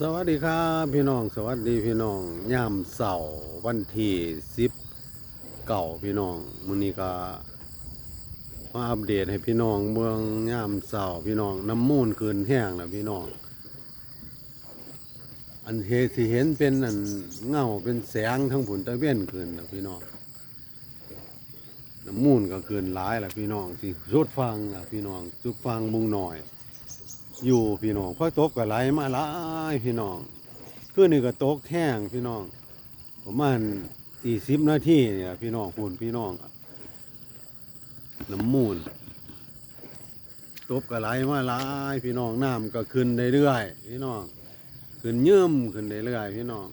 สวัสดีครับพี่น้อง สวัสดีพี่น้องยามเสาร์วันที่สิบเก่าพี่น้องมื้อนี้ก็มาอัปเดตให้พี่น้องเมืองยามเสาร์พี่น้องน้ำมูลคืนแห้งแล้วพี่น้อง อันเฮสิเห็นเป็นอันเงาเป็นแสงทั้งผุนตะเวียนคืนแล้วพี่น้องน้ำมูลก็คืนหลายแล้วพี่น้องสิสุดฟังแล้วพี่น้องสุดฟังมุงหน่อย อยู่พี่น้องพอตกก็ไหลมาหลายพี่น้องคือนี่ก็ตกแห้งพี่น้องประมาณสี่สิบนาทีเนี่ยพี่น้องคุณพี่น้องน้ำมูลตกก็ไหลมาหลายพี่น้องน้ำก็ขึ้นเรื่อยๆพี่น้องขึ้นเยิ่มขึ้นเรื่อยๆพี่น้อง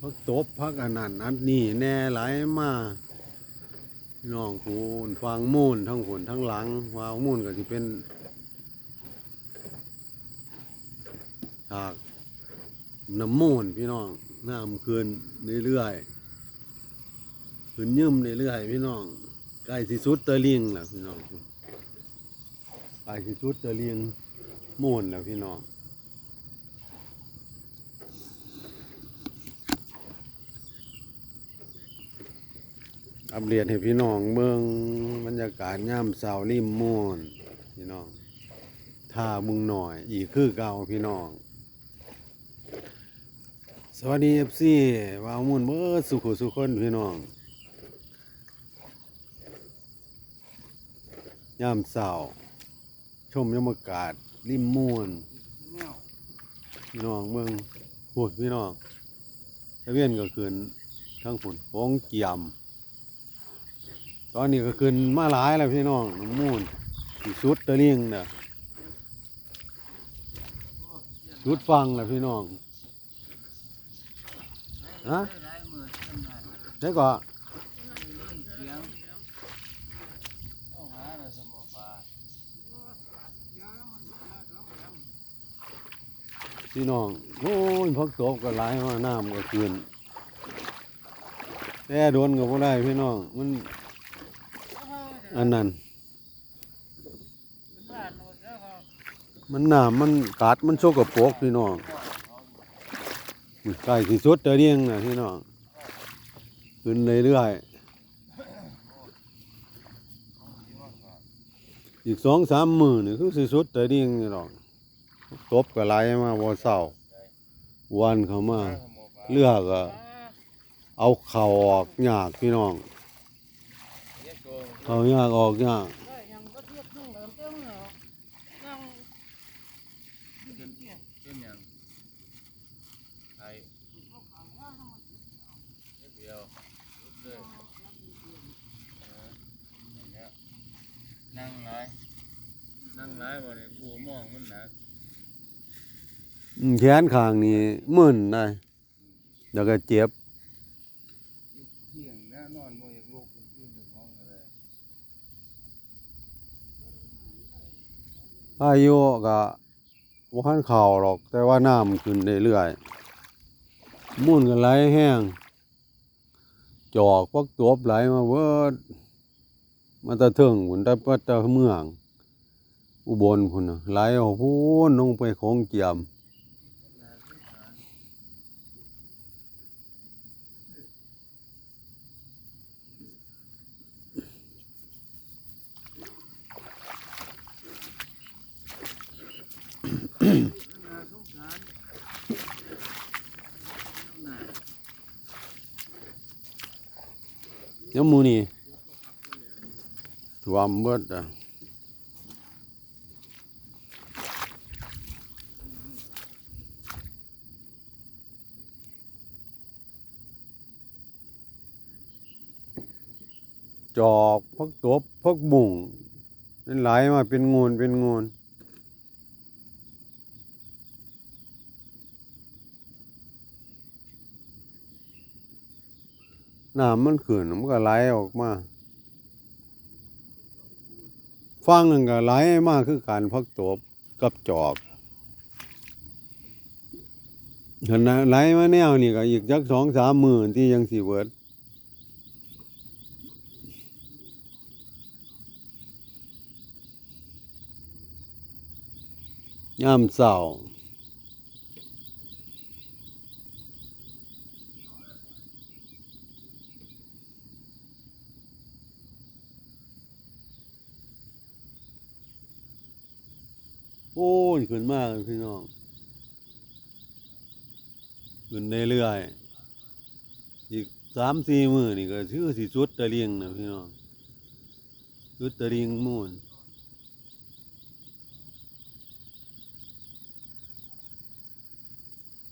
พักตบพักอันนั้นอันนี้แน่ไหลมา น้องคูฟังมูนทั้งผลทั้งหลังวาวมูนก็จะเป็นฉากน้ำมูนพี่น้องน้ำคืนเรื่อยๆคืนยืมเรื่อยๆพี่น้องใกล้สิสุดเตลิงแหล้วพี่น้องใกล้สิสุดเตลิงมูนแล้วพี่น้อง อัปเดตให้พี่น้องเมืองบรรยากาศย่ำเสาริมม่วนพี่น้องท่ามึงหน่อยอีกคือเก่าพี่น้อง สวัสดีเอฟซีวาวมุ่นเบิดสุขสุขคนพี่น้องย่ำเสาชมยามากาศริมม่วนพี่น้องเมืองพูดพี่น้องตะเวียนก็คืนทั้งฝุ่นโค้งเกี่ยม ตอนนี้ก็ขึ้นมาหลายแล้วพี่น้องน้ำมูลสิสุดตะลิงเนี่ยสุดฟังแล้วพี่น้องฮะได้ก็เสียงโอ้หาเราสมบูรณ์พี่น้องโอ้ยพักตบก็หลายมาน้ำก็ขึ้นแต่โดนก็บ่ได้พี่น้องมัน อันนั้น มันหน้ำมันกัดมันโชกกระปกพี่น้องใกล้ที่สุดตะเลียงนะพี่น้องขึ้นเรื่อยๆอีกสองสามหมือนี่คือสิสุดตะเลียงนี่หรอกตบก็ไหลมาบ่เศร้าวันเขามาเลือกเอาเข่าออกยากพี่น้อง เขายากออกยากเนอย่งไอ้เดียวลุกเนั่งไรนั่งไรบ่เนี่ยกูมองมันหนักแขนข้างนี่มึนได้แล้วก็เจ็บ เที่ยงนะนอนบ่อยากลุกที่จะฟ้องอะไร พายุก็บ่คันเข่าหรอก แต่ว่าน้ำขึ้นเรื่อยๆมุ่นกันไหลแห้ง จอกพักตบไหลมาเวิดมาแตะเทิงหุ่นตะปัตตะเมือง อุบลพุ่นน่ะไหลออกพูนลงไปของเกียม ยังมูนี่ถ่วมเบิดอะจอกพักตบพักบุ่งเป็นไหลมาเป็นงูนเป็นงูน น้ำมันขึ้นมันก็ไหลออกมาฟังนั่นก็ไหลมากคือการพักตบกับจอกขณะไหลมาแนวนี่ก็อีกจักสองสามหมื่นที่ยังสี่เบิดยามเช้า โอ้ยขึ้นมากพี่น้องขึ้นเรื่อยๆอีกสามสี่มือนี่ก็ชื่อสิสุดตะเลียงนะพี่น้องสุดตะเลียงมูน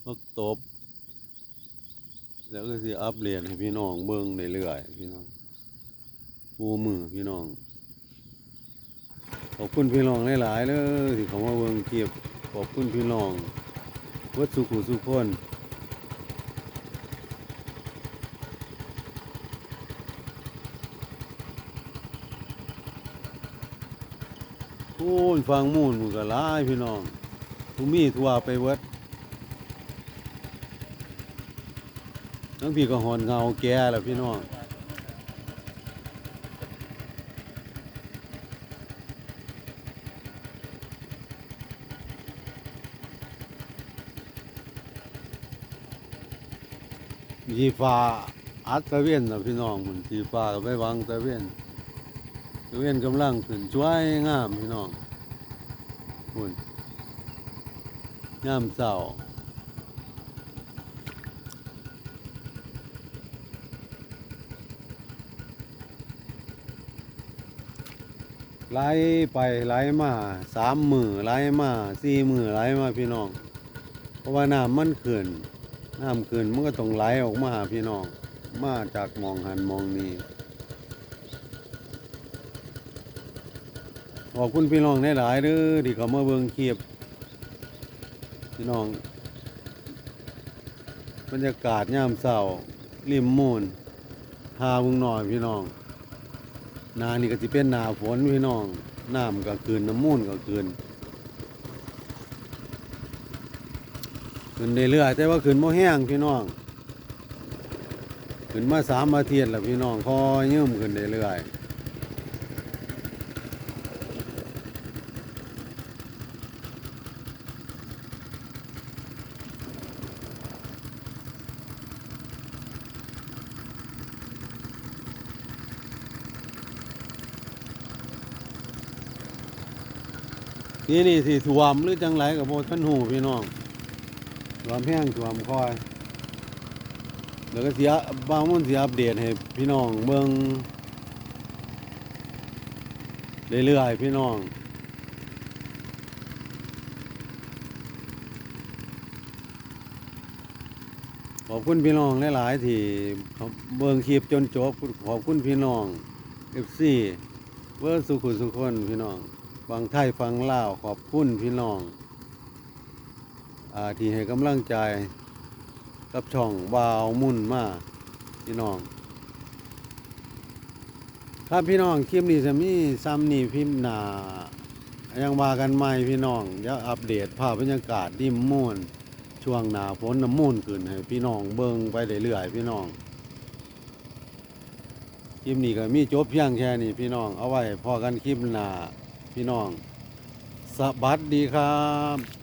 ก็ตบ แล้วก็สิอัปเดตให้พี่น้องเบิ่งเรื่อยๆพี่น้องปูมือพี่น้อง ขอบคุณพี่น้องหลายๆเลยที่เขามาเบิ่งเก็บขอบคุณพี่น้องวัดสุขุสุขคนโอ้ยฟังมูนมันก็ลายพี่น้องทุมีทั่วไปเวิดทั้งพี่ก็หอนเงาแก่แล้วพี่น้อง สีฟ้าอัดตะเวนนะพี่น้องมันสีฟ้าก็ไปวางตะเวนตะเวนกำลังขึ้นช่วยงามพี่น้องคุณงามเศร้าไหลไปไหลมาสามมือไหลมาสี่มือไหลมาพี่น้อง เพราะว่าน้ำมันขึ้น น้ำขึ้นมันก็ต้องไหลออกมาหาพี่น้อง มาจากมองหันมองนี้ขอบคุณพี่น้องหลายๆเด้อที่เขามาเบิ่งคลิปพี่น้อง บรรยากาศยามเช้าริมมูลหาเบิ่งหน่อยพี่น้องหนานี่ก็สิเป็นหนาฝนพี่น้องน้ำก็คืนน้ำมูลก็คืน ขึ้นเรื่อยๆแต่ว่าขึ้นโมแห้งพี่น้อง ขึ้นมาสามอาทิตย์แล้วพี่น้องคอยยืมขึ้นเรื่อยๆนี่นี่สิถ่วมหรือจังไรกับโบท่านหูพี่น้อง ถ่วมแห้งถ่วมคอย แล้วก็เสียบางมันเสียอัปเดตให้พี่น้องเมืองเรื่อยๆพี่น้องขอบคุณพี่น้องหลายๆที่เบิ่งคลิปจนจบขอบคุณพี่น้องเอฟซีเวอร์สุขุสุขคนพี่น้องฟังไทยฟังลาวขอบคุณพี่น้องอา ที่ให้กำลังใจกับช่องวาวมุ่นมาพี่น้อง ครับพี่น้องคลิปนี้จะมีซ้ำนี่พิมพ์หนายังว่ากันใหม่พี่น้องเดี๋ยวอัปเดตภาพบรรยากาศดิมม่วนช่วงหนาฝนน้ำมูนขึ้นให้พี่น้องเบิ่งไปเรื่อยๆพี่น้องคลิปนี้ก็มีจบเพียงแค่นี้พี่น้อง เอาไว้พอกันคลิปหน้าพี่น้อง สวัสดีครับ